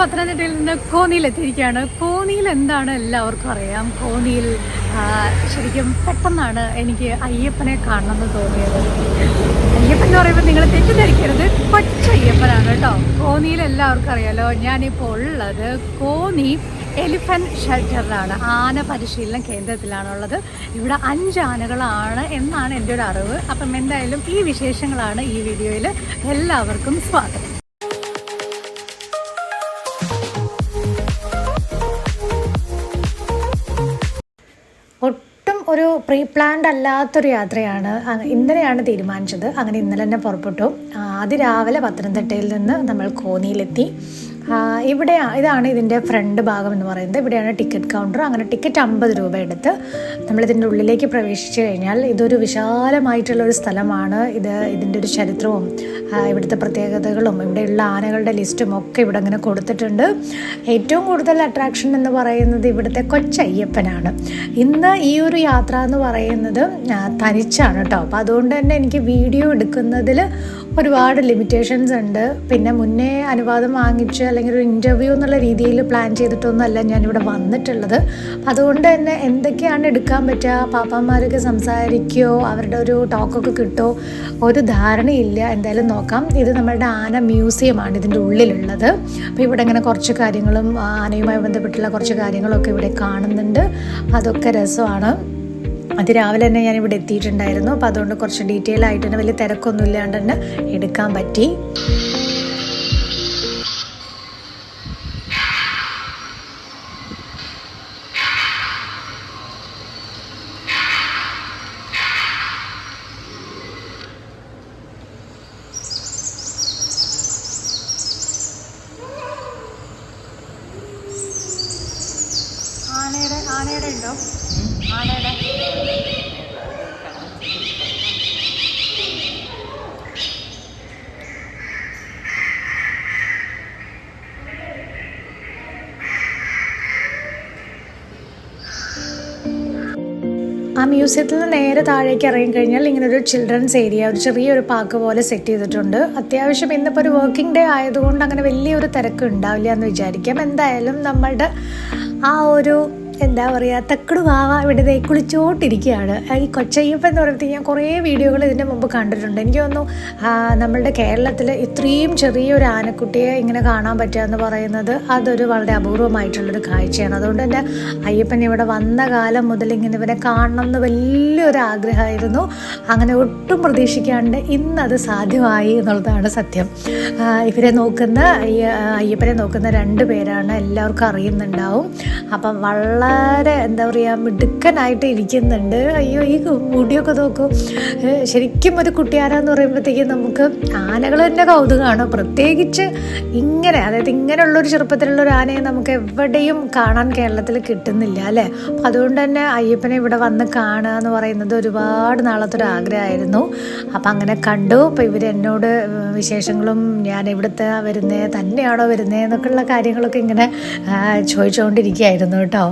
പത്തനംതിട്ടയിൽ നിന്ന് കോന്നിയിൽ എത്തിയിരിക്കുകയാണ്. കോന്നിയിൽ എന്താണ് എല്ലാവർക്കും അറിയാം. കോന്നിയിൽ ശരിക്കും പെട്ടെന്നാണ് എനിക്ക് അയ്യപ്പനെ കാണണമെന്ന് തോന്നിയത്. അയ്യപ്പൻ എന്ന് പറയുമ്പോൾ നിങ്ങൾ തെറ്റിദ്ധരിക്കരുത്. പച്ച അയ്യപ്പനാണ് കേട്ടോ. കോന്നിയിൽ എല്ലാവർക്കും അറിയാലോ ഞാനിപ്പോൾ ഉള്ളത് കോന്നി എലിഫന്റ് ഷെൽട്ടറിലാണ്. ആന പരിശീലന കേന്ദ്രത്തിലാണുള്ളത്. ഇവിടെ അഞ്ച് ആനകളാണ് എന്നാണ് എന്റെ ഒരു അറിവ്. അപ്പം എന്തായാലും ഈ വിശേഷങ്ങളാണ് ഈ വീഡിയോയിൽ. എല്ലാവർക്കും സ്വാഗതം. ഒരു പ്രീ പ്ലാൻഡ് അല്ലാത്തൊരു യാത്രയാണ്. ഇന്നലെയാണ് തീരുമാനിച്ചത്. അങ്ങനെ ഇന്നലെ തന്നെ പുറപ്പെട്ടു. അതിരാവിലെ പത്തനംതിട്ടയിൽ നിന്ന് നമ്മൾ കോന്നിയിലെത്തി. ഇവിടെ ഇതാണ് ഇതിന്റെ ഫ്രണ്ട് ഭാഗം എന്ന് പറയുന്നത്. ഇവിടെയാണ് ടിക്കറ്റ് കൗണ്ടർ. അങ്ങനെ ടിക്കറ്റ് അമ്പത് രൂപ എടുത്ത് നമ്മളിതിന്റെ ഉള്ളിലേക്ക് പ്രവേശിച്ചു കഴിഞ്ഞാൽ ഇതൊരു വിശാലമായിട്ടുള്ള ഒരു സ്ഥലമാണ്. ഇത് ഇതിന്റെ ഒരു ചരിത്രവും ഇവിടുത്തെ പ്രത്യേകതകളും ഇവിടെയുള്ള ആനകളുടെ ലിസ്റ്റും ഒക്കെ ഇവിടെ അങ്ങനെ കൊടുത്തിട്ടുണ്ട്. ഏറ്റവും കൂടുതൽ അട്രാക്ഷൻ എന്ന് പറയുന്നത് ഇവിടുത്തെ കൊച്ചയ്യപ്പനാണ്. ഇന്ന് ഈ ഒരു യാത്ര എന്ന് പറയുന്നത് തനിച്ചാണ് കേട്ടോ. അപ്പോൾ അതുകൊണ്ട് തന്നെ എനിക്ക് വീഡിയോ എടുക്കുന്നതിൽ ഒരുപാട് ലിമിറ്റേഷൻസ് ഉണ്ട്. പിന്നെ മുന്നേ അനുവാദം വാങ്ങിച്ച് അല്ലെങ്കിൽ ഒരു ഇന്റർവ്യൂ എന്നുള്ള രീതിയിൽ പ്ലാൻ ചെയ്തിട്ടൊന്നുമല്ല ഞാനിവിടെ വന്നിട്ടുള്ളത്. അതുകൊണ്ട് തന്നെ എന്തൊക്കെയാണ് എടുക്കാൻ പറ്റുക? പാപ്പന്മാരൊക്കെ സംസാരിക്കുകയോ അവരുടെ ഒരു ടോക്കൊക്കെ കിട്ടുമോ ഒരു ധാരണയില്ല. എന്തായാലും നോക്കാം. ഇത് നമ്മളുടെ ആന മ്യൂസിയമാണ് ഇതിന്റെ ഉള്ളിലുള്ളത്. അപ്പോൾ ഇവിടെ ഇങ്ങനെ കുറച്ച് കാര്യങ്ങളും ആനയുമായി ബന്ധപ്പെട്ടുള്ള കുറച്ച് കാര്യങ്ങളൊക്കെ ഇവിടെ കാണുന്നുണ്ട്. അതൊക്കെ രസമാണ്. അതിരാവിലെ തന്നെ ഞാൻ ഇവിടെ എത്തിയിട്ടുണ്ടായിരുന്നു. അപ്പോൾ അതുകൊണ്ട് കുറച്ച് ഡീറ്റെയിൽ ആയിട്ട് തന്നെ വലിയ തിരക്കൊന്നും ഇല്ലാണ്ട് തന്നെ എടുക്കാൻ പറ്റി. ആനയുടെ ആനയുടെ ഉണ്ടോ? ആ മ്യൂസിയത്തിൽ നിന്ന് നേരെ താഴേക്ക് ഇറങ്ങിക്കഴിഞ്ഞാൽ ഇങ്ങനെ ഒരു ചിൽഡ്രൻസ് ഏരിയ ഒരു ചെറിയൊരു പാർക്ക് പോലെ സെറ്റ് ചെയ്തിട്ടുണ്ട്. അത്യാവശ്യം ഇന്നിപ്പോൾ ഒരു വർക്കിംഗ് ഡേ ആയതുകൊണ്ട് അങ്ങനെ വലിയൊരു തിരക്ക് ഉണ്ടാവില്ല എന്ന് വിചാരിക്കാം. എന്തായാലും നമ്മളുടെ ആ ഒരു എന്താ പറയുക തക്കട് വാവ ഇവിടെ ദേ കുളിച്ചോട്ടിരിക്കുകയാണ് ഈ കൊച്ചയ്യപ്പൻ എന്ന് പറയുന്നത് ഞാൻ കുറേ വീഡിയോകൾ ഇതിന്റെ മുമ്പ് കണ്ടിട്ടുണ്ട്. എനിക്ക് തോന്നുന്നു നമ്മളുടെ കേരളത്തിൽ ഇത്രയും ചെറിയൊരു ആനക്കുട്ടിയെ ഇങ്ങനെ കാണാൻ പറ്റുക എന്ന് പറയുന്നത് അതൊരു വളരെ അപൂർവമായിട്ടുള്ളൊരു കാഴ്ചയാണ്. അതുകൊണ്ട് തന്നെ അയ്യപ്പൻ ഇവിടെ വന്ന കാലം മുതൽ ഇങ്ങനെ ഇവനെ കാണണം എന്ന് വലിയൊരു ആഗ്രഹമായിരുന്നു. അങ്ങനെ ഒട്ടും പ്രതീക്ഷിക്കാണ്ട് ഇന്നത് സാധ്യമായി എന്നുള്ളതാണ് സത്യം. ഇവരെ നോക്കുന്ന അയ്യ- അയ്യപ്പനെ നോക്കുന്ന രണ്ട് പേരാണ് എല്ലാവർക്കും അറിയുന്നുണ്ടാവും. അപ്പം വളരെ എന്താ പറയുക മിടുക്കനായിട്ട് ഇരിക്കുന്നുണ്ട്. അയ്യോ ഈ മുടിയൊക്കെ നോക്കൂ. ശരിക്കും ഒരു കുട്ടിയാരാന്ന് പറയുമ്പോഴത്തേക്കും നമുക്ക് ആനകൾ തന്നെ കൗതുകമാണ് പ്രത്യേകിച്ച് ഇങ്ങനെ അതായത് ഇങ്ങനെയുള്ളൊരു ചെറുപ്പത്തിലുള്ള ഒരു ആനയെ നമുക്ക് എവിടെയും കാണാൻ കേരളത്തിൽ കിട്ടുന്നില്ല അല്ലേ? അപ്പം അതുകൊണ്ട് തന്നെ അയ്യപ്പനെ ഇവിടെ വന്ന് കാണുക എന്ന് പറയുന്നത് ഒരുപാട് നാളത്തെ ഒരു ആഗ്രഹമായിരുന്നു. അപ്പം അങ്ങനെ കണ്ടു. അപ്പം ഇവർ എന്നോട് വിശേഷങ്ങളും ഞാൻ ഇവിടുത്തെ വരുന്നേ തന്നെയാണോ വരുന്നേ എന്നൊക്കെയുള്ള കാര്യങ്ങളൊക്കെ ഇങ്ങനെ ചോദിച്ചുകൊണ്ടിരിക്കുകയായിരുന്നു കേട്ടോ.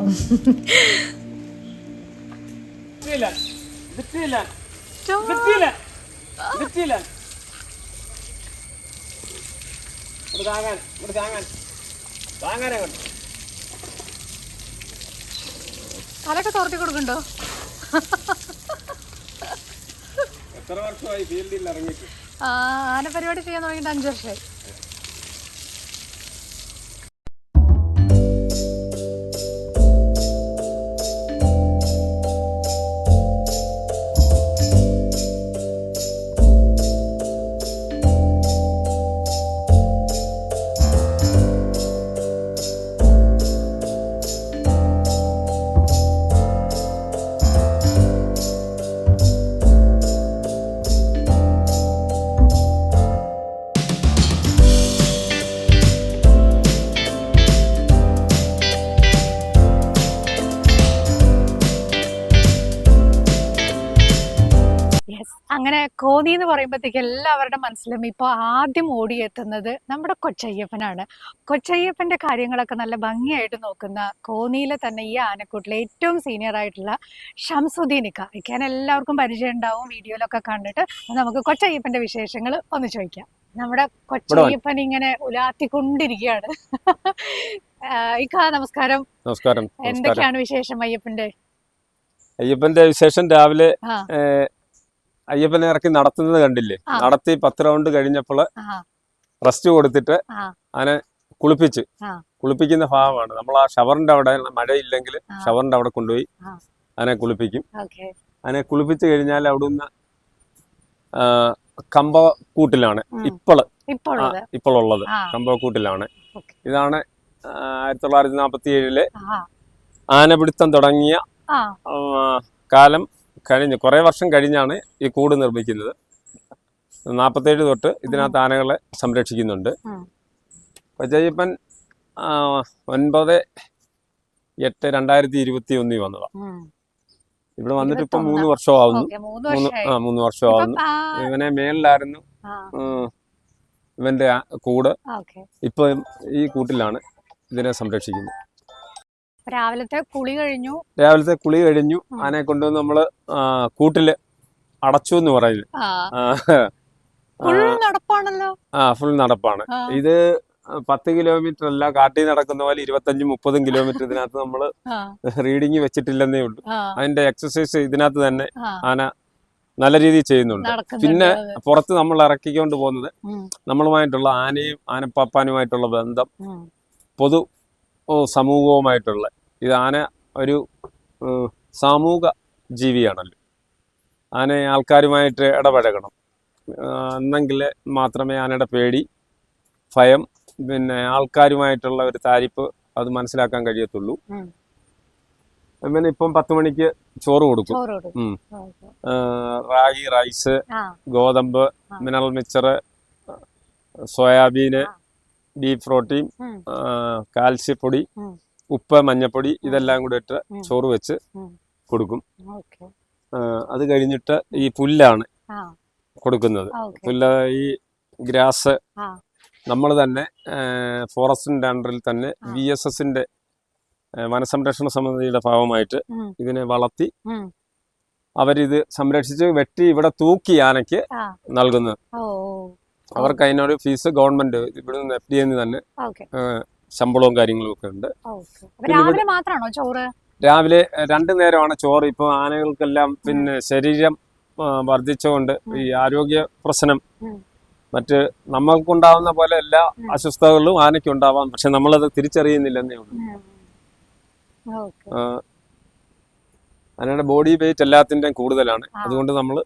തലൊക്കെ തുറത്തി കൊടുക്കണ്ടോ എത്ര വർഷമായി ഫീൽഡിൽ ഇറങ്ങിയിട്ട്? ആന പരിപാടി ചെയ്യാൻ തുടങ്ങിയിട്ട് അഞ്ചു വർഷമായി. കോന്നി എന്ന് പറയുമ്പോഴത്തേക്ക് എല്ലാവരുടെ മനസ്സിലും ഇപ്പോൾ ആദ്യം ഓടിയെത്തുന്നത് നമ്മുടെ കൊച്ചയ്യപ്പനാണ്. കൊച്ചയ്യപ്പന്റെ കാര്യങ്ങളൊക്കെ നല്ല ഭംഗിയായിട്ട് നോക്കുന്ന കോന്നിയിലെ തന്നെ ഈ ആനക്കൂട്ടിലെ ഏറ്റവും സീനിയർ ആയിട്ടുള്ള ഷംസുദ്ദീനിക്ക ഇക്കാൻ എല്ലാവർക്കും പരിചയം ഉണ്ടാവും വീഡിയോയിലൊക്കെ കണ്ടിട്ട്. നമുക്ക് കൊച്ചയ്യപ്പന്റെ വിശേഷങ്ങൾ ഒന്ന് ചോദിക്കാം. നമ്മുടെ കൊച്ചയ്യപ്പൻ ഇങ്ങനെ ഉലാത്തിക്കൊണ്ടിരിക്കുകയാണ്. ഇക്ക നമസ്കാരം. നമസ്കാരം എന്തൊക്കെയാണ് വിശേഷം അയ്യപ്പന്റെ? അയ്യപ്പന്റെ വിശേഷം രാവിലെ അയ്യപ്പനെ ഇറക്കി നടത്തുന്നത് കണ്ടില്ലേ? നടത്തി പത്ത് റൗണ്ട് കഴിഞ്ഞപ്പോൾ റെസ്റ്റ് കൊടുത്തിട്ട് അതിനെ കുളിപ്പിച്ച്. കുളിപ്പിക്കുന്ന ഭാഗമാണ്. നമ്മൾ ആ ഷവറിന്റെ അവിടെ മഴയില്ലെങ്കിൽ. ഷവറിന്റെ അവിടെ കൊണ്ടുപോയി. അതിനെ കുളിപ്പിക്കും. അതിനെ കുളിപ്പിച്ച് കഴിഞ്ഞാൽ അവിടുന്ന് കമ്പക്കൂട്ടിലാണ് ഇപ്പോൾ ആ കമ്പക്കൂട്ടിലാണ് ഇതാണ് ആയിരത്തി തൊള്ളായിരത്തി നാൽപ്പത്തി ഏഴിലെ ആനപിടുത്തം തുടങ്ങിയ കാലം. കഴിഞ്ഞ് കുറേ വർഷം കഴിഞ്ഞാണ് ഈ കൂട് നിർമ്മിക്കുന്നത്. നാൽപ്പത്തേഴ് തൊട്ട് ഇതിനകത്ത് ആനകളെ സംരക്ഷിക്കുന്നുണ്ട്. പച്ചയ്യപ്പൻ കൊച്ചയ്യപ്പൻ ഒൻപത് എട്ട് രണ്ടായിരത്തി ഇരുപത്തി ഒന്നിൽ വന്നതാണ്. ഇവിടെ വന്നിട്ട് ഇപ്പം. മൂന്ന് വർഷമാവുന്നു. മൂന്ന് ആ മൂന്ന് വർഷമാവുന്നു. ഇവനെ മേളിലായിരുന്നു ഇവന്റെ കൂട്. ഇപ്പം ഈ കൂട്ടിലാണ് ഇതിനെ സംരക്ഷിക്കുന്നത്. രാവിലത്തെ കുളി കഴിഞ്ഞു. രാവിലത്തെ കുളി കഴിഞ്ഞു. ആനെ ആനയെ കൊണ്ടുവന്ന് നമ്മൾ കൂട്ടിൽ അടച്ചു എന്ന് പറയുന്നത് ആ. ഫുൾ നടപ്പാണല്ലോ? ആ ഫുൾ നടപ്പാണ്. ഇത് പത്ത് കിലോമീറ്റർ അല്ല കാട്ടിൽ നടക്കുന്ന പോലെ ഇരുപത്തഞ്ചും മുപ്പതും കിലോമീറ്റർ ഇതിനകത്ത് നമ്മൾ റീഡിങ് വെച്ചിട്ടില്ലെന്നേ ഉള്ളൂ. അതിന്റെ എക്സസൈസ് ഇതിനകത്ത് തന്നെ ആന നല്ല രീതിയിൽ ചെയ്യുന്നുണ്ട്. പിന്നെ പുറത്ത് നമ്മൾ ഇറക്കിക്കൊണ്ട് പോകുന്നത് നമ്മളുമായിട്ടുള്ള ആനയും ആനപ്പാപ്പാനുമായിട്ടുള്ള ബന്ധം പൊതു സമൂഹവുമായിട്ടുള്ള ഇത് ആന ഒരു സാമൂഹ സാമൂഹിക ജീവിയാണല്ലോ. ആന ആൾക്കാരുമായിട്ട് ഇടപഴകണം. എന്നെങ്കിൽ മാത്രമേ ആനയുടെ പേടി ഭയം പിന്നെ ആൾക്കാരുമായിട്ടുള്ള ഒരു താരിപ്പ് അത് മനസ്സിലാക്കാൻ കഴിയത്തുള്ളൂ. പിന്നെ ഇപ്പം പത്ത് മണിക്ക് ചോറ് കൊടുക്കും. റാഗി റൈസ് ഗോതമ്പ് mineral mixer soybean. Beef protein കാൽസ്യപ്പൊടി. ഉപ്പ് മഞ്ഞപ്പൊടി ഇതെല്ലാം കൂടെ ഇട്ട് ചോറ് വെച്ച് കൊടുക്കും. അത് കഴിഞ്ഞിട്ട് ഈ പുല്ലാണ് കൊടുക്കുന്നത്. പുല്ല ഈ ഗ്രാസ് നമ്മൾ തന്നെ ഫോറസ്റ്റിന്റെ അണ്ടറിൽ തന്നെ. വി എസ് എസിന്റെ വനസംരക്ഷണ സമിതിയുടെ ഭാഗമായിട്ട് ഇതിനെ വളർത്തി. അവരിത് സംരക്ഷിച്ച് വെട്ടി ഇവിടെ തൂക്കി ആനയ്ക്ക് നൽകുന്നത്. അവർക്ക് അതിനൊരു ഫീസ് ഗവൺമെന്റ് ഇവിടുന്ന് എഫ് ഡി എന്ന് തന്നെ ശമ്പളവും കാര്യങ്ങളും ഒക്കെ ഉണ്ട്. രാവിലെ മാത്രമാണോ ചോറ്? രാവിലെ രണ്ടു നേരമാണ് ചോറ്. ഇപ്പൊ ആനകൾക്കെല്ലാം പിന്നെ ശരീരം വർദ്ധിച്ചുകൊണ്ട് ഈ ആരോഗ്യ പ്രശ്നം. മറ്റ് നമ്മൾക്കുണ്ടാവുന്ന പോലെ എല്ലാ അസ്വസ്ഥതകളിലും അസ്വസ്ഥതകളും ആനയ്ക്ക് ഉണ്ടാവാം പക്ഷെ നമ്മളത് തിരിച്ചറിയുന്നില്ലെന്നേ ഉള്ളൂ. ആനയുടെ ബോഡി വെയിറ്റ് എല്ലാത്തിന്റെയും കൂടുതലാണ്. അതുകൊണ്ട് നമ്മൾ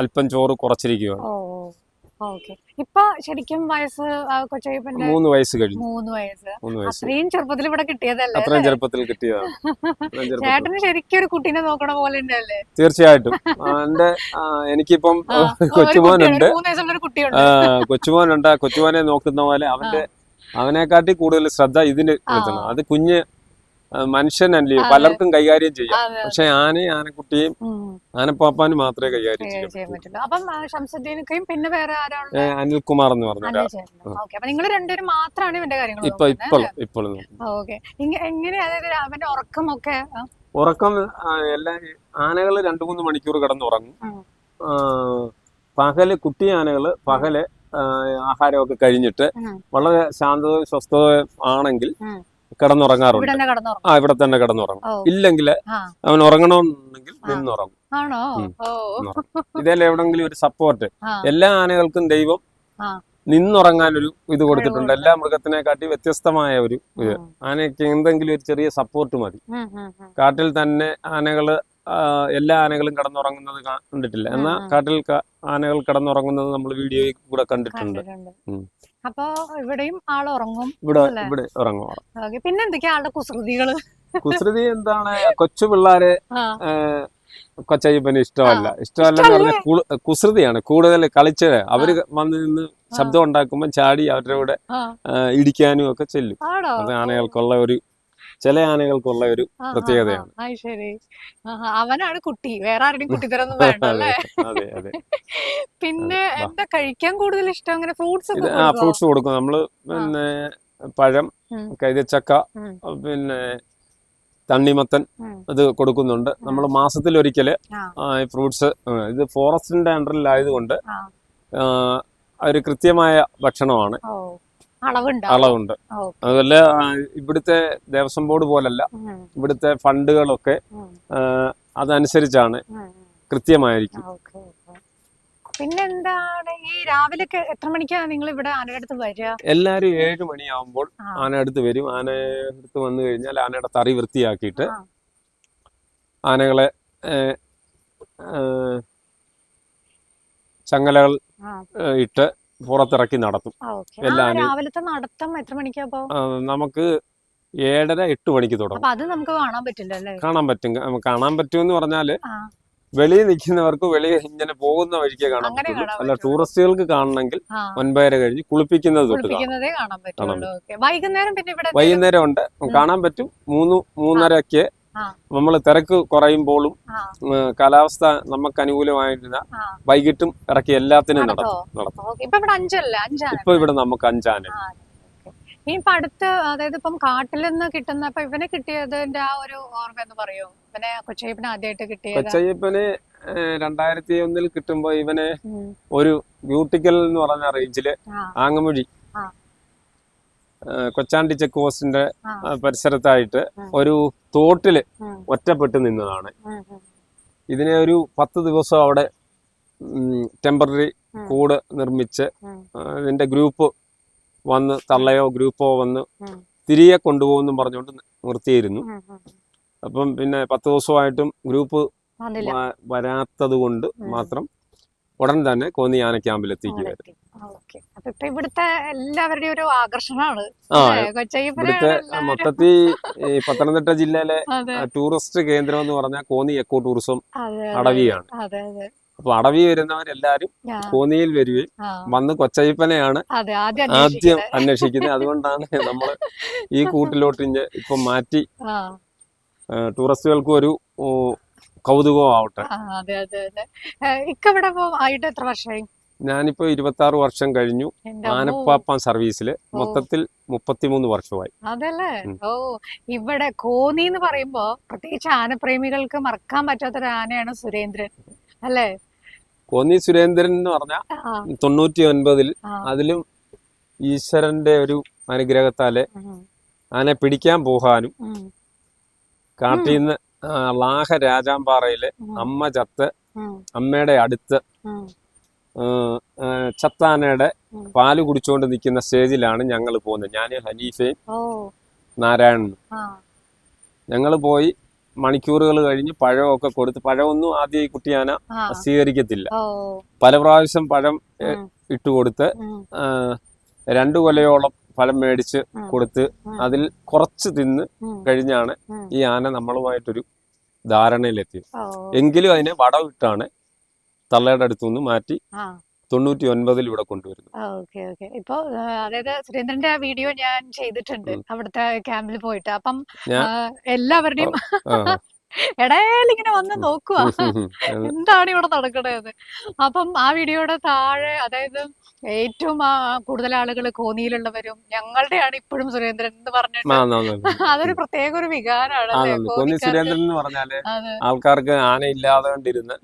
അല്പം ചോറ് കുറച്ചിരിക്കുകയാണ് ഓക്കെ. ഇപ്പൊ ശരിക്കും വയസ്സ് കൊച്ചയ്യപ്പന്റെ മൂന്ന് വയസ്സ് കഴിഞ്ഞു. മൂന്ന് വയസ്സ്. അത്രയും ചെറുപ്പത്തിൽ ഇവിടെ കിട്ടിയതല്ലേ? അത്രയും ചെറുപ്പത്തിൽ കിട്ടിയതാണ്. ചേട്ടന് ശരിക്കും ഒരു കുട്ടീനെ നോക്കണ പോലെ ഉണ്ടല്ലേ തീർച്ചയായിട്ടും. ആ, എനിക്കിപ്പം കൊച്ചുമോനുണ്ട്. കൊച്ചുമോനുണ്ട്. കൊച്ചുമോനെ നോക്കുന്ന പോലെ അവന്റെ അവനെക്കാട്ടി കൂടുതൽ ശ്രദ്ധ ഇതിന് അത് കുഞ്ഞ് ആ, മനുഷ്യനല്ലേ പലർക്കും കൈകാര്യം ചെയ്യാം. പക്ഷെ ആനയും ആനക്കുട്ടിയും. ആനപ്പാപ്പാനും മാത്രമേ കൈകാര്യം ചെയ്യാൻ പിന്നെ വേറെ അനിൽകുമാർ എന്ന് പറഞ്ഞു നിങ്ങൾ രണ്ടുപേരും മാത്രമാണ് ഇവന്റെ കാര്യങ്ങൾ ഇപ്പൊ ഇപ്പോൾ ഇപ്പോൾ ഓക്കെ. എങ്ങനെയാ അതായത് അവന്റെ ഉറക്കമൊക്കെ ആ, ഉറക്കം എല്ലാ ആനകൾ രണ്ടു മൂന്ന് മണിക്കൂർ കിടന്ന് ഉറങ്ങും ഉം. പകൽ കുട്ടി ആനകൾ പകൽ ആഹാരമൊക്കെ കഴിഞ്ഞിട്ട് വളരെ ശാന്തവും സ്വസ്ഥവും ആണെങ്കിൽ. കിടന്നുറങ്ങാറുണ്ട്. തന്നെ കടന്നുറങ്ങും. ആ ഇവിടെ തന്നെ കിടന്നുറങ്ങും. ഓ. ഇല്ലെങ്കിൽ ആ. അവൻ ഉറങ്ങണമെന്നുണ്ടെങ്കിൽ. നിന്നുറങ്ങും. ആണോ? ഉം. ഓ. ഇതേലും എവിടെങ്കിലും ഒരു സപ്പോർട്ട് ആ. എല്ലാ ആനകൾക്കും ദൈവം ആ. നിന്നുറങ്ങാനൊരു ഇത് കൊടുത്തിട്ടുണ്ട്. എല്ലാ മൃഗത്തിനെ കാട്ടി വ്യത്യസ്തമായ ഒരു ഇത്. ഉം. ആനയ്ക്ക് എന്തെങ്കിലും ഒരു ചെറിയ സപ്പോർട്ട് മതി. ഉം, ഉം, ഉം. കാട്ടിൽ തന്നെ ആനകൾ ആ, എല്ലാ ആനകളും കിടന്നുറങ്ങുന്നത് കാ- കണ്ടിട്ടില്ല. എന്നാൽ ഉം. കാട്ടിൽ ക- ആനകൾ കിടന്നുറങ്ങുന്നത് നമ്മൾ വീഡിയോയിൽ കൂടെ കണ്ടിട്ടുണ്ട്. കണ്ടിട്ടുണ്ട്. ഉം. അപ്പൊ ഇവിടെയും ആൾ ഉറങ്ങും ഇവിടെ ഇവിടെ ഉറങ്ങും. പിന്നെ എന്തൊക്കെയാ ആളുടെ കുസൃതികൾ? കുസൃതി എന്താണ്? കൊച്ചു പിള്ളേര് കൊച്ചയ്യപ്പന് ഇഷ്ടമല്ല. ഇഷ്ടമല്ല എന്ന് പറഞ്ഞാൽ കുസൃതിയാണ്. കൂടുതൽ കളിച്ച് അവർ വന്ന് നിന്ന് ശബ്ദം ഉണ്ടാക്കുമ്പോൾ ചാടി അവരുടെ കൂടെ ഇടിക്കാനും ഒക്കെ ചെല്ലും. അത് ആനകൾക്കുള്ള ഒരു ചില ആനകൾക്കുള്ള ഒരു പ്രത്യേകതയാണ്. ശരി അവനാണ് കുട്ടി. വേറെ ആരുടെയും കുട്ടിത്തരൊന്നും വേണ്ട അല്ലേ? പിന്നെ എന്താ കഴിക്കാൻ കൂടുതൽ ഇഷ്ടം? അങ്ങനെ ഫ്രൂട്ട്സ് ആ ഫ്രൂട്ട്സ് കൊടുക്കും. നമ്മൾ പിന്നെ പഴം കൈതച്ചക്ക പിന്നെ തണ്ണിമത്തൻ. ഇത് കൊടുക്കുന്നുണ്ട്. നമ്മൾ മാസത്തിൽ ഒരിക്കൽ ഈ ഫ്രൂട്ട്സ് ഇത് ഫോറസ്റ്റിന്റെ അണ്ടറിലായതുകൊണ്ട് ഒരു കൃത്യമായ ഭക്ഷണമാണ്. അളവുണ്ട്. അതുപോലെ ഇവിടുത്തെ ദേവസ്വം ബോർഡ് പോലല്ല. ഇവിടുത്തെ ഫണ്ടുകളൊക്കെ അതനുസരിച്ചാണ് കൃത്യമായിരിക്കും. പിന്നെന്താണ് ഈ രാവിലെ എത്ര മണിക്കാണ് നിങ്ങൾ ഇവിടെ ആനയുടെ അടുത്ത് വരിക? എല്ലാരും ഏഴ് മണിയാവുമ്പോൾ ആനയടുത്ത് ആന അടുത്ത് വരും. ആന അടുത്ത് വന്നു കഴിഞ്ഞാൽ ആനയുടെ തറി വൃത്തിയാക്കിയിട്ട്. ആനകളെ ചങ്ങലകൾ ഇട്ട് പുറത്തിറക്കി നടത്തും. എല്ലാം രാവിലത്തെ നടത്തം എത്ര മണിക്കാ നമുക്ക് ഏഴര എട്ട് മണിക്ക് തുടങ്ങും. അത് നമുക്ക് കാണാൻ പറ്റില്ല കാണാൻ പറ്റും. കാണാൻ പറ്റുമെന്ന് പറഞ്ഞാൽ ആ, വെളിയിൽ നിൽക്കുന്നവർക്ക് വെളിയിൽ ഇങ്ങനെ പോകുന്ന വഴിക്കേ കാണാൻ പറ്റും പറ്റുള്ളൂ അല്ല ടൂറിസ്റ്റുകൾക്ക് കാണണമെങ്കിൽ ഒൻപതര കഴിഞ്ഞ് കുളിപ്പിക്കുന്നത് തൊട്ട് കാണാം. വൈകുന്നേരം പിന്നെ ഇവിടെ വൈകുന്നേരം ഉണ്ട്. കാണാൻ പറ്റും. മൂന്ന് മൂന്നരക്ക്. നമ്മൾ തിരക്ക് കുറയുമ്പോഴും കാലാവസ്ഥ നമുക്ക് അനുകൂലമായിരുന്ന വൈകിട്ടും ഇറക്കി എല്ലാത്തിനും നടത്തോ? നടത്തും ഇപ്പൊ ഇവിടെ നമുക്ക് അഞ്ചാന okay. അടുത്ത് അതായത് ഇപ്പം കാട്ടിൽ നിന്ന് കിട്ടുന്ന ഇപ്പൊ ഇവനെ കിട്ടിയതിന്റെ ആ ഒരു ഓർമ്മ എന്ന് പറയൂ? ഇവനെ കൊച്ചയ്യപ്പനെ ആദ്യമായിട്ട് കിട്ടിയത്? കൊച്ചയ്യപ്പന് രണ്ടായിരത്തി ഒന്നിൽ കിട്ടുമ്പോ ഇവനെ ഒരു ബ്യൂട്ടിക്കൽ എന്ന് പറഞ്ഞ റേഞ്ചിൽ ആങ്ങമൊഴി. കൊച്ചാണ്ടി ചെക്ക് പോസ്റ്റിന്റെ പരിസരത്തായിട്ട് ഒരു തോട്ടിൽ ഒറ്റപ്പെട്ട് നിന്നതാണ്. ഇതിനെ ഒരു പത്ത് ദിവസം അവിടെ ടെമ്പററി കൂട് നിർമ്മിച്ച് ഇതിന്റെ ഗ്രൂപ്പ് വന്ന് തള്ളയോ ഗ്രൂപ്പോ വന്ന്. തിരികെ കൊണ്ടുപോകുമെന്നും പറഞ്ഞുകൊണ്ട് നിർത്തിയിരുന്നു. അപ്പം പിന്നെ പത്ത് ദിവസമായിട്ടും ഗ്രൂപ്പ് വരാത്തത് കൊണ്ട് മാത്രം ഉടൻ തന്നെ കോന്നി ആന ക്യാമ്പിൽ എത്തിക്കുകയായിരുന്നു അപ്പൊ ഇപ്പൊ ഇവിടുത്തെ എല്ലാവരുടെയും ഒരു ആകർഷണമാണ്. ഇവിടുത്തെ മൊത്തത്തിൽ പത്തനംതിട്ട ജില്ലയിലെ ടൂറിസ്റ്റ് കേന്ദ്രം എന്ന് പറഞ്ഞാൽ കോന്നി എക്കോ ടൂറിസം അടവിയാണ്. അപ്പൊ അടവി വരുന്നവരെല്ലാരും കോന്നിയിൽ വരികയും വന്ന് കൊച്ചയ്യപ്പനെയാണ് ആദ്യം അന്വേഷിക്കുന്നത്. അതുകൊണ്ടാണ് നമ്മൾ ഈ കൂട്ടിലോട്ട് ഇപ്പൊ മാറ്റി ടൂറിസ്റ്റുകൾക്കും ഒരു കൗതുകവും ആവട്ടെ. ഇക്കവിടെ അതെ അതെ അതെ. ഇക്കവിടെ ഇക്ക ആയിട്ട് എത്ര വർഷമായി? ഞാനിപ്പോ ഇരുപത്തി ആറ് വർഷം കഴിഞ്ഞു. ആനപ്പാപ്പാൻ സർവീസിൽ. മൊത്തത്തിൽ മുപ്പത്തിമൂന്ന് വർഷമായി. അതല്ലേ? ഓ ഇവിടെ കോന്നി എന്ന് പറയുമ്പോ പ്രത്യേകിച്ച് ആനപ്രേമികൾക്ക് മറക്കാൻ പറ്റാത്തൊരു ആനയാണ് സുരേന്ദ്രൻ. അല്ലേ? കോന്നി സുരേന്ദ്രൻ എന്ന് പറഞ്ഞ തൊണ്ണൂറ്റി ഒൻപതിൽ അതിലും ഈശ്വരന്റെ ഒരു അനുഗ്രഹത്താൽ ആനെ പിടിക്കാൻ പോകാനും കാട്ടിൽ നിന്ന് ലാഹ രാജാമ്പാറയിലെ അമ്മ ചത്ത് അമ്മയുടെ അടുത്ത് ചത്താനയുടെ. പാൽ കുടിച്ചുകൊണ്ട് നിൽക്കുന്ന സ്റ്റേജിലാണ് ഞങ്ങൾ പോകുന്നത്. ഞാൻ ഹനീഫയും നാരായണനും ഞങ്ങൾ പോയി മണിക്കൂറുകൾ കഴിഞ്ഞ് പഴമൊക്കെ കൊടുത്ത് പഴമൊന്നും ആദ്യം ഈ കുട്ടിയാന സ്വീകരിക്കത്തില്ല. പല പ്രാവശ്യം പഴം ഇട്ടു കൊടുത്ത് രണ്ടു കൊലയോളം ഫലം മേടിച്ച്. കൊടുത്ത് അതിൽ കുറച്ച് തിന്ന് കഴിഞ്ഞാണ് ഈ ആന നമ്മളുമായിട്ടൊരു ധാരണയിലെത്തിയത്. എങ്കിലും അതിനെ വടവിട്ടാണ് തള്ളയുടെ അടുത്തു നിന്ന് മാറ്റി തൊണ്ണൂറ്റി ഒൻപതിൽ ഇവിടെ കൊണ്ടുവരുന്നു. Okay okay. ഇപ്പൊ അതായത് സുരേന്ദ്രന്റെ ആ വീഡിയോ ഞാൻ ചെയ്തിട്ടുണ്ട്. അവിടുത്തെ ക്യാമ്പിൽ പോയിട്ട്. അപ്പം എല്ലാവരുടെയും ഇങ്ങനെ വന്ന് നോക്കുക എന്താണ് ഇവിടെ നടക്കണത് അപ്പം ആ വീഡിയോയുടെ താഴെ അതായത് ഏറ്റവും ആ കൂടുതൽ ആളുകൾ കോന്നിയിലുള്ളവരും ഞങ്ങളുടെയാണ് ഇപ്പോഴും സുരേന്ദ്രൻ എന്ന് പറഞ്ഞിട്ട്. അതൊരു പ്രത്യേക ഒരു വികാരമാണ് കോന്നി സുരേന്ദ്രൻ എന്ന് പറഞ്ഞാൽ ആൾക്കാർക്ക് ആന ഇല്ലാതെ കണ്ടിരുന്ന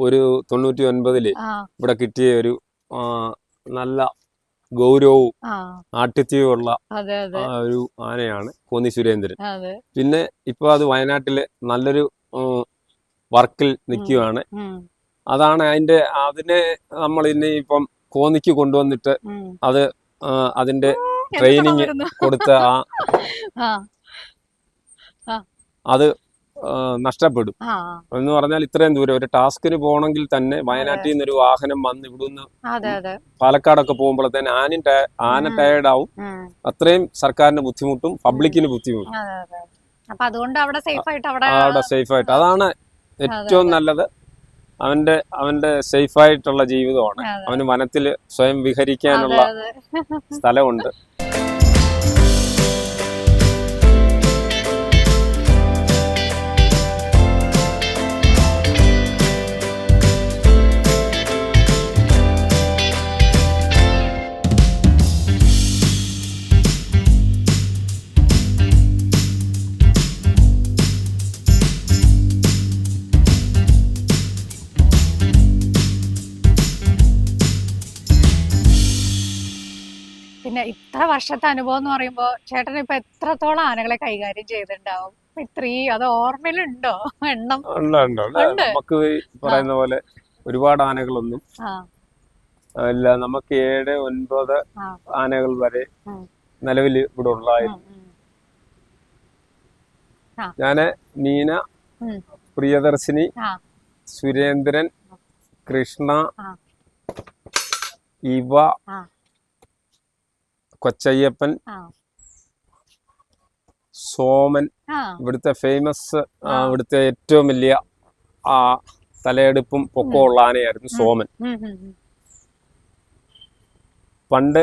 ഒരു തൊണ്ണൂറ്റി ഒൻപതിൽ ഇവിടെ കിട്ടിയ ഒരു നല്ല ഗൗരവവും ആ. ഉള്ള അതെ അതെ. ഒരു ആനയാണ് കോന്നി സുരേന്ദ്രൻ. പിന്നെ ഇപ്പൊ അത് വയനാട്ടിലെ നല്ലൊരു വർക്കിൽ നിൽക്കുകയാണ് അതാണ് അതിന്റെ അതിനെ നമ്മൾ ഇനി ഇപ്പം കോന്നിക്ക് കൊണ്ടുവന്നിട്ട് അത് അതിന്റെ വരുന്നു? കൊടുത്ത ആ. അത് നഷ്ടപ്പെടും. എന്ന് പറഞ്ഞാൽ ഇത്രയും ദൂരം ഒരു ടാസ്കിന് പോകണമെങ്കിൽ തന്നെ വയനാട്ടിൽ നിന്ന് ഒരു വാഹനം വന്ന് ഇവിടുന്ന് പാലക്കാടൊക്കെ പോകുമ്പോഴത്തേന് ആനും ആന. ടയേർഡ് ആവും അത്രയും സർക്കാരിന് ബുദ്ധിമുട്ടും പബ്ലിക്കിന് ബുദ്ധിമുട്ടും. അതുകൊണ്ട് അവിടെ സേഫ് ആയിട്ട് അവിടെ സേഫ് ആയിട്ട് അതാണ് ഏറ്റവും നല്ലത്. അവന്റെ അവന്റെ സേഫ് ആയിട്ടുള്ള ജീവിതമാണ്. അവന് വനത്തിൽ സ്വയം വിഹരിക്കാനുള്ള സ്ഥലമുണ്ട്. ഇത്ര വർഷത്തെ അനുഭവം എന്ന് പറയുമ്പോ ചേട്ടൻ ഇപ്പൊ എത്രത്തോളം ആനകളെ കൈകാര്യം ചെയ്തിട്ടുണ്ടാവും ഇത്രയും അത് ഓർമ്മയിലുണ്ടോ എണ്ണം. നമുക്ക് പറയുന്ന പോലെ ഒരുപാട് ആനകളൊന്നും ഇല്ല നമുക്ക് ഏഴ് ഒൻപത്. ആനകൾ വരെ. നിലവിൽ ഇവിടെ ഉള്ളായിരുന്നു. ഞാൻ മീന പ്രിയദർശിനി സുരേന്ദ്രൻ കൃഷ്ണ. ഇവ. കൊച്ചയ്യപ്പൻ സോമൻ ഇവിടുത്തെ ഫേമസ്. ഇവിടുത്തെ ഏറ്റവും വലിയ ആ തലയെടുപ്പും ഉള്ള ആനയായിരുന്നു സോമൻ. പണ്ട്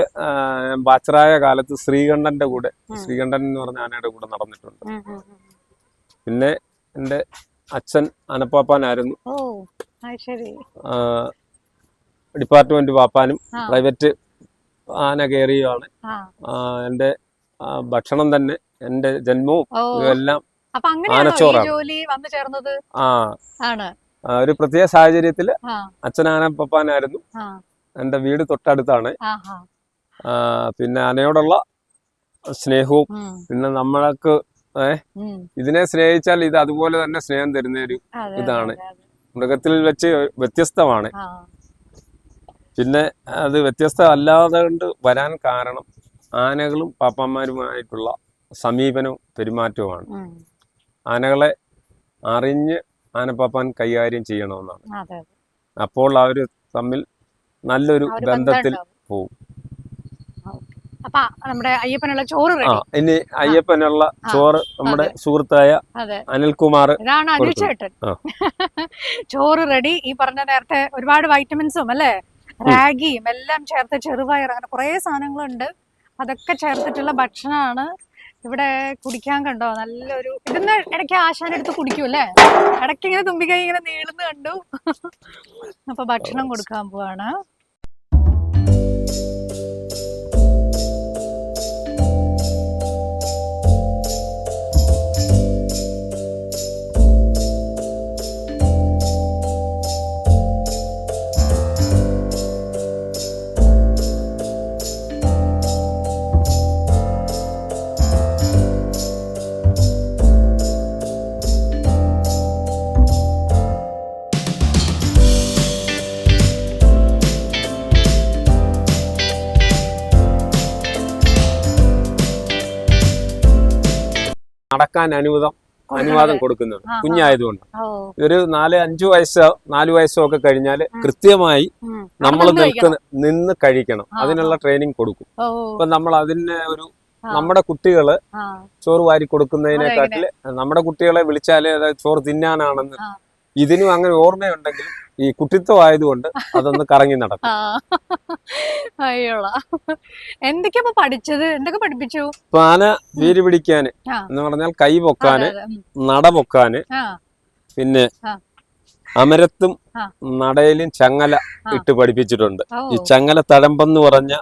ബാച്ചറായ കാലത്ത് ശ്രീകണ്ഠന്റെ കൂടെ. ശ്രീകണ്ഠൻ എന്ന് പറഞ്ഞ ആനയുടെ കൂടെ നടന്നിട്ടുണ്ട്. പിന്നെ എന്റെ അച്ഛൻ അനപ്പാപ്പാനായിരുന്നു ഡിപ്പാർട്ട്മെന്റ് പാപ്പാനും പ്രൈവറ്റ് ആന കയറിയാണ് എന്റെ ഭക്ഷണം തന്നെ എന്റെ ജന്മവും ഇതെല്ലാം ആനച്ചോറാണ്. ജോലി വന്നു ചേർന്നത്? ആ. ഒരു പ്രത്യേക സാഹചര്യത്തിൽ ആനപ്പപ്പാനായിരുന്നു ആ. എന്റെ വീട് തൊട്ടടുത്താണ്. പിന്നെ ആനയോടുള്ള സ്നേഹവും പിന്നെ നമ്മൾക്ക്. ഇതിനെ സ്നേഹിച്ചാൽ ഇത് അതുപോലെ തന്നെ സ്നേഹം തരുന്ന ഒരു ഇതാണ്. മൃഗത്തിൽ വെച്ച് വ്യത്യസ്തമാണ്. പിന്നെ അത് വ്യത്യസ്ത അല്ലാതെ കൊണ്ട് വരാൻ കാരണം ആനകളും പാപ്പന്മാരുമായിട്ടുള്ള സമീപനവും പെരുമാറ്റവുമാണ്. ആനകളെ അറിഞ്ഞ് ആനപ്പാപ്പാൻ കൈകാര്യം ചെയ്യണമെന്നാണ്. അപ്പോൾ അവർ തമ്മിൽ നല്ലൊരു ബന്ധത്തിൽ. പോവും. ആ, ഇനി അയ്യപ്പനുള്ള ചോറ് നമ്മുടെ സുഹൃത്തായ അനിൽകുമാർ ഇതാണ് അനിൽ ചേട്ടൻ. ചോറ് റെഡി. ഈ പറഞ്ഞ നേരത്തെ ഒരുപാട് വൈറ്റമിൻസും അല്ലേ? റാഗിയും എല്ലാം ചേർത്ത് ചെറുപയർ അങ്ങനെ കുറേ സാധനങ്ങളുണ്ട്. അതൊക്കെ ചേർത്തിട്ടുള്ള ഭക്ഷണമാണ്. ഇവിടെ കുടിക്കാൻ കണ്ടോ? നല്ലൊരു ഇതിന്ന് ഇടയ്ക്ക് ആശാനെടുത്ത് കുടിക്കും അല്ലേ? ഇടയ്ക്ക് ഇങ്ങനെ തുമ്പിക്കൈ ഇങ്ങനെ നീളുന്ന കണ്ടു. അപ്പൊ ഭക്ഷണം കൊടുക്കാൻ പോവാണ്. നടക്കാൻ അനുവദം അനുവാദം ആ. കുഞ്ഞായതുകൊണ്ട്. ഒരു നാല് അഞ്ചു വയസ്സോ നാല് വയസ്സോ ഒക്കെ കഴിഞ്ഞാൽ കൃത്യമായി. നമ്മൾ നിൽക്കുന്ന നിന്ന് കഴിക്കണം. അതിനുള്ള ട്രെയിനിങ് കൊടുക്കും. ഇപ്പൊ അപ്പൊ നമ്മൾ അതിന് ഒരു നമ്മുടെ കുട്ടികൾ ചോറ് വാരി കൊടുക്കുന്നതിനെക്കാട്ടിൽ നമ്മുടെ കുട്ടികളെ വിളിച്ചാൽ ചോറ് തിന്നാനാണെന്ന്. ഇതിനും അങ്ങനെ ഓർമ്മയുണ്ടെങ്കിൽ ഈ കുട്ടിത്വം ആയതുകൊണ്ട് അതൊന്ന് കറങ്ങി നടക്കും അയ്യോള എന്തൊക്കെയാ പഠിച്ചത് എന്തൊക്കെ പഠിപ്പിച്ചു പാന വീര് പിടിക്കാന്. എന്ന് പറഞ്ഞാൽ കൈ പൊക്കാന്. നട പൊക്കാന് പിന്നെ. അമരത്തും. നടയിലും ചങ്ങല. ഇട്ട് പഠിപ്പിച്ചിട്ടുണ്ട് ഈ ചങ്ങല തഴമ്പെന്ന് പറഞ്ഞ.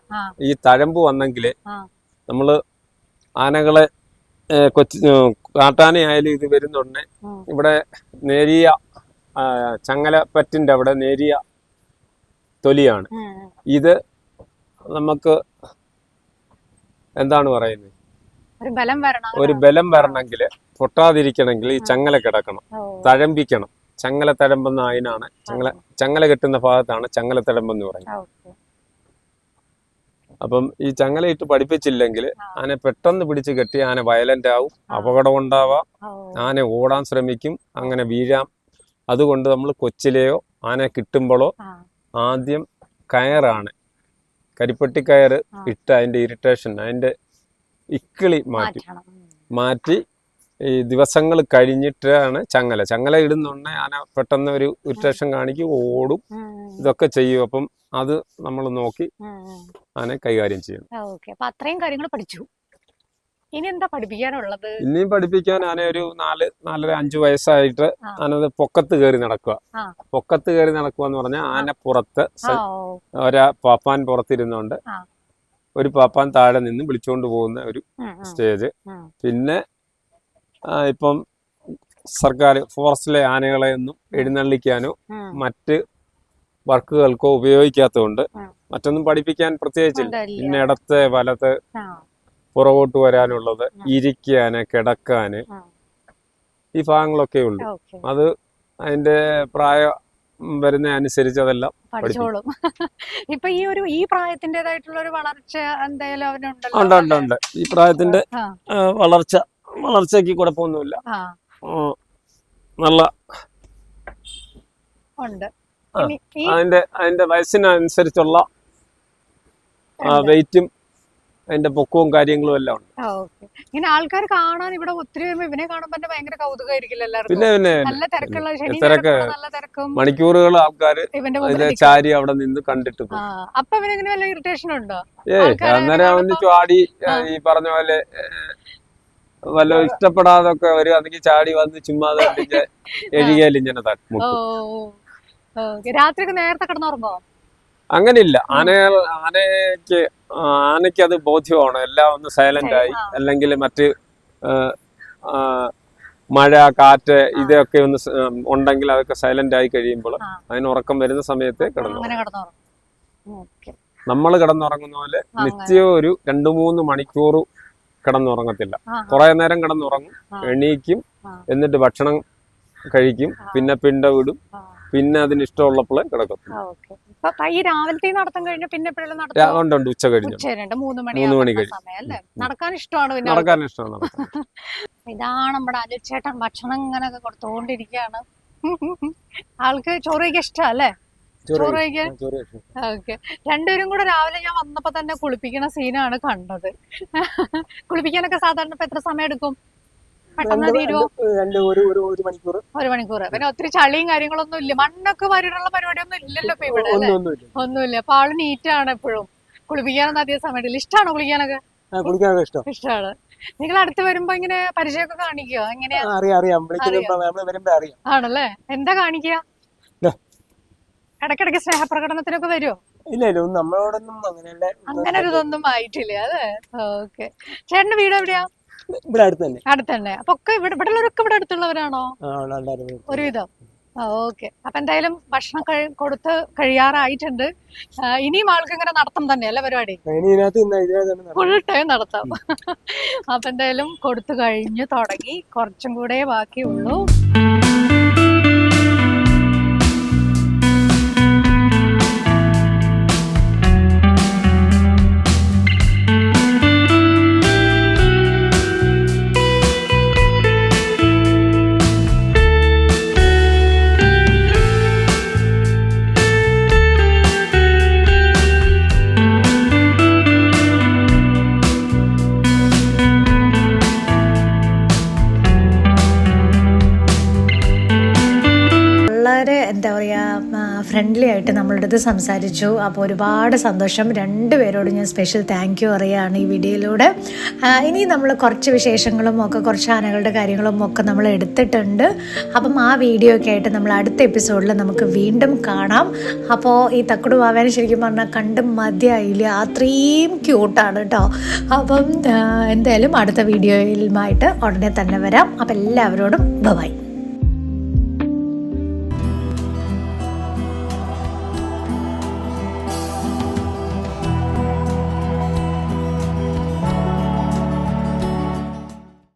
ഈ തഴമ്പ് വന്നെങ്കിൽ നമ്മൾ ആനകളെ കൊച്ചു കാട്ടാനയായാലും ഇത് വരുന്നുണ്ട് ഇവിടെ നേരിയ ആ, ചങ്ങലപ്പറ്റിന്റെ അവിടെ നേരിയ തൊലിയാണ്. ഇത് നമുക്ക് എന്താണ് പറയുന്നത്? ഒരു ബലം വരണമെങ്കിൽ പൊട്ടാതിരിക്കണമെങ്കിൽ ഈ ചങ്ങല കിടക്കണം. തഴമ്പിക്കണം. ചങ്ങല തഴമ്പെന്ന അതിനാണ് ചങ്ങല ചങ്ങല കെട്ടുന്ന ഭാഗത്താണ് ചങ്ങല തഴമ്പെന്ന് പറയുന്നത്. അപ്പം ഈ ചങ്ങല ഇട്ട് പഠിപ്പിച്ചില്ലെങ്കിൽ ആനെ പെട്ടെന്ന് പിടിച്ച് കെട്ടി ആന വയലന്റ് ആവും അപകടം ഉണ്ടാവാം. ആന ഓടാൻ ശ്രമിക്കും അങ്ങനെ വീഴാം. അതുകൊണ്ട് നമ്മൾ കൊച്ചിലെയോ ആന കിട്ടുമ്പോഴോ ആദ്യം കയറാണ്. കരിപ്പട്ടി കയർ. ഇട്ട് അതിന്റെ ഇറിറ്റേഷൻ അതിന്റെ ഇക്കിളി മാറ്റി. മാറ്റി ഈ ദിവസങ്ങൾ കഴിഞ്ഞിട്ടാണ് ചങ്ങല. ചങ്ങല ഇടുന്നുണ്ടെ ആന പെട്ടെന്ന് ഒരു ഇറിറ്റേഷൻ കാണിക്കും ഓടും. ഇതൊക്കെ ചെയ്യും. അപ്പം അത് നമ്മൾ നോക്കി. ആനെ കൈകാര്യം ചെയ്യണം അത്രയും കാര്യങ്ങൾ പഠിച്ചു. ഇനി എന്താ പഠിപ്പിക്കാനുള്ളത്? ഇനിയും പഠിപ്പിക്കാൻ ഞാൻ ഒരു നാല് നാലര അഞ്ചു വയസ്സായിട്ട് ഞാനത് പൊക്കത്ത് കയറി നടക്കുക. പൊക്കത്ത് കയറി നടക്കുക എന്ന് പറഞ്ഞാൽ ആന പുറത്ത് ഒരാ പാപ്പാൻ പുറത്തിരുന്നോണ്ട് ഒരു പാപ്പാൻ താഴെ നിന്ന് വിളിച്ചുകൊണ്ട് പോകുന്ന ഒരു. സ്റ്റേജ്. പിന്നെ ഇപ്പം സർക്കാർ ഫോറസ്റ്റിലെ ആനകളെ ഒന്നും എഴുന്നള്ളിക്കാനോ. മറ്റ് വർക്കുകൾക്കോ ഉപയോഗിക്കാത്തതുകൊണ്ട് മറ്റൊന്നും പഠിപ്പിക്കാൻ പ്രത്യേകിച്ചില്ല. ഇന്നിടത്തെ പിന്നെ ഇടത്തെ വലത്ത് പുറകോട്ട് വരാനുള്ളത് ഇരിക്കാന് കിടക്കാന് ഈ ഭാഗങ്ങളൊക്കെ ഉള്ളു. അത് അതിന്റെ പ്രായം വരുന്ന അനുസരിച്ച് അതെല്ലാം പഠിച്ചോളും. ഇപ്പൊ ഈ ഒരു ഈ പ്രായത്തിന്റേതായിട്ടുള്ള ഒരു വളർച്ച എന്തായാലും അവനുണ്ടല്ലോ? ഉണ്ട് ഉണ്ട് ഈ പ്രായത്തിന്റെ വളർച്ച വളർച്ചയ്ക്ക് കുഴപ്പമൊന്നുമില്ല. നല്ല ഉണ്ട്. അതിന്റെ അതിന്റെ വയസ്സിനനുസരിച്ചുള്ള വെയിറ്റും അതിന്റെ പൊക്കവും കാര്യങ്ങളും എല്ലാം ഉണ്ട്. ഇങ്ങനെ ആൾക്കാർ കാണാൻ ഇവിടെ ഒത്തിരി ഇവനെ കാണുമ്പോൾ ഭയങ്കര കൗതുകമായിരിക്കില്ല എല്ലാവർക്കും? പിന്നെ പിന്നെ നല്ല തിരക്കുള്ള ശനി തിരക്ക്. നല്ല തിരക്കും. മണിക്കൂറുകൾ ആൾക്കാർ മുമ്പിൽ ചാരി അവിടെ നിന്ന് കണ്ടിട്ട് പോകും. അപ്പൊ ഇവനെങ്ങനെ വല്ല ഇറിറ്റേഷൻ ഉണ്ടോ? ആൾക്കാരെ അന്നേരം അവന് ചാടി ഈ പറഞ്ഞ പോലെ ഏ, വല്ല ഇഷ്ടപ്പെടാതൊക്കെ അതെങ്കിൽ ചാടി വന്ന് ചുമ്മാ എഴുകിയാൽ ഇങ്ങനെ രാത്രി നേരത്തെ കിടന്നുറങ്ങോ അങ്ങനെയില്ല. ആനകൾ ആനയ്ക്ക് ആനയ്ക്ക് അത് ബോധ്യമാണ്. എല്ലാം ഒന്ന് സൈലന്റ് ആയി. അല്ലെങ്കിൽ മറ്റ് മഴ കാറ്റ് ഇതൊക്കെ ഒന്ന് ഉണ്ടെങ്കിൽ അതൊക്കെ സൈലന്റ് ആയി കഴിയുമ്പോൾ അതിന് ഉറക്കം വരുന്ന സമയത്ത് കിടന്നു നമ്മൾ കിടന്നുറങ്ങുന്ന പോലെ നിശ്ചയം നിത്യം ഒരു രണ്ടു മൂന്ന് മണിക്കൂർ കിടന്നുറങ്ങത്തില്ല. കുറെ നേരം കിടന്നുറങ്ങും. എണീക്കും. എന്നിട്ട് ഭക്ഷണം കഴിക്കും. പിന്നെ പിണ്ട വിടും പിന്നെ അതിന് ഇഷ്ടമുള്ളപ്പോൾ കിടക്കും. ഈ രാവിലത്തെ നടത്തം കഴിഞ്ഞ പിന്നെ ഉണ്ട് ഉണ്ട്. ഉച്ച കഴിഞ്ഞു. മൂന്ന് മണി മൂന്ന് മണി കഴിഞ്ഞ്. നടക്കാൻ ഇഷ്ടമാണ് പിന്നെ നടക്കാൻ ഇഷ്ടമാണ്. ഇതാണ് നമ്മുടെ അനിൽ ചേട്ടൻ ഭക്ഷണം ഇങ്ങനെ കൊടുത്തോണ്ടിരിക്കുകയാണ് ആൾക്ക് ചോറ് കഴിക്കാൻ ഇഷ്ടം അല്ലേ? ചോറ് കഴിക്കാൻ? ഓക്കെ. രണ്ടുപേരും കൂടെ രാവിലെ ഞാൻ വന്നപ്പോ തന്നെ കുളിപ്പിക്കുന്ന സീനാണ് കണ്ടത്. കുളിപ്പിക്കാനൊക്കെ സാധാരണ ഇപ്പൊ എത്ര സമയം എടുക്കും? പെട്ടെന്ന് രണ്ട് ഒരു മണിക്കൂർ. ഒരു മണിക്കൂർ പിന്നെ ഒത്തിരി ചളിയും കാര്യങ്ങളൊന്നും ഇല്ല. മണ്ണൊക്കെ വരാനുള്ള പരിപാടി ഒന്നും ഇല്ലല്ലോ ഇപ്പൊ ഇവിടെ ഒന്നുമില്ല. അപ്പൊ ആൾ നീറ്റാണ് എപ്പോഴും. കുളിപ്പിക്കാനൊന്നും അധികം സമയം എടുക്കില്ല ഇഷ്ടമാണോ കുളിക്കാനൊക്കെ കുളിക്കാനൊക്കെ ഇഷ്ടം. ഇഷ്ടമാണ് നിങ്ങൾ അടുത്ത് വരുമ്പോ ഇങ്ങനെ പരിചയമൊക്കെ കാണിക്കോ? എങ്ങനെയാ? അറിയാം അറിയാം. വിളിക്കുമ്പോ നമ്മൾ വരുമ്പോ അറിയാം. ആണല്ലേ? എന്താ കാണിക്കുക ഇടക്കിടക്ക് സ്നേഹപ്രകടനത്തിനൊക്കെ വരുമോ ഇല്ല നമ്മളോടൊന്നും അങ്ങനെ ഒരു ഇതൊന്നും ആയിട്ടില്ല അതെ ഓക്കെ. ചേട്ടന്റെ വീട് എവിടെയാ? ഇവിടെ അടുത്ത് തന്നെ. അടുത്ത് തന്നെ. അപ്പൊ ഒക്കെ ഇവിടെ ഇവിടെ ഉള്ളവരൊക്കെ ഇവിടെ അടുത്തുള്ളവരാണോ ഒരുവിധം. ഓക്കെ. അപ്പൊ എന്തായാലും ഭക്ഷണം കൊടുത്ത് കഴിയാറായിട്ടുണ്ട്. ഇനിയും ആൾക്ക് ഇങ്ങനെ നടത്തം തന്നെയല്ലേ പരിപാടി. ഫുൾ ടൈം നടത്താം. അപ്പൊ എന്തായാലും കൊടുത്തു കഴിഞ്ഞു തുടങ്ങി. കുറച്ചും കൂടെ ബാക്കിയുള്ളൂ. എന്താ പറയുക ഫ്രണ്ട്ലി ആയിട്ട് നമ്മളുടെ അടുത്ത് സംസാരിച്ചു. അപ്പോൾ ഒരുപാട് സന്തോഷം. രണ്ടുപേരോടും ഞാൻ സ്പെഷ്യൽ താങ്ക് യു പറയുകയാണ് ഈ വീഡിയോയിലൂടെ. ഇനി നമ്മൾ കുറച്ച് വിശേഷങ്ങളും ഒക്കെ കുറച്ച് ആനകളുടെ കാര്യങ്ങളും ഒക്കെ നമ്മൾ എടുത്തിട്ടുണ്ട്. അപ്പം ആ വീഡിയോ ഒക്കെ ആയിട്ട് നമ്മൾ അടുത്ത എപ്പിസോഡിൽ നമുക്ക് വീണ്ടും കാണാം. അപ്പോൾ ഈ തക്കുടു വാവേനെ ശരിക്കും പറഞ്ഞാൽ കണ്ട് മതിയായില്ല. അത്രയും ക്യൂട്ടാണ് കേട്ടോ അപ്പം എന്തായാലും അടുത്ത വീഡിയോയിലുമായിട്ട് ഉടനെ തന്നെ വരാം. അപ്പം എല്ലാവരോടും ബൈ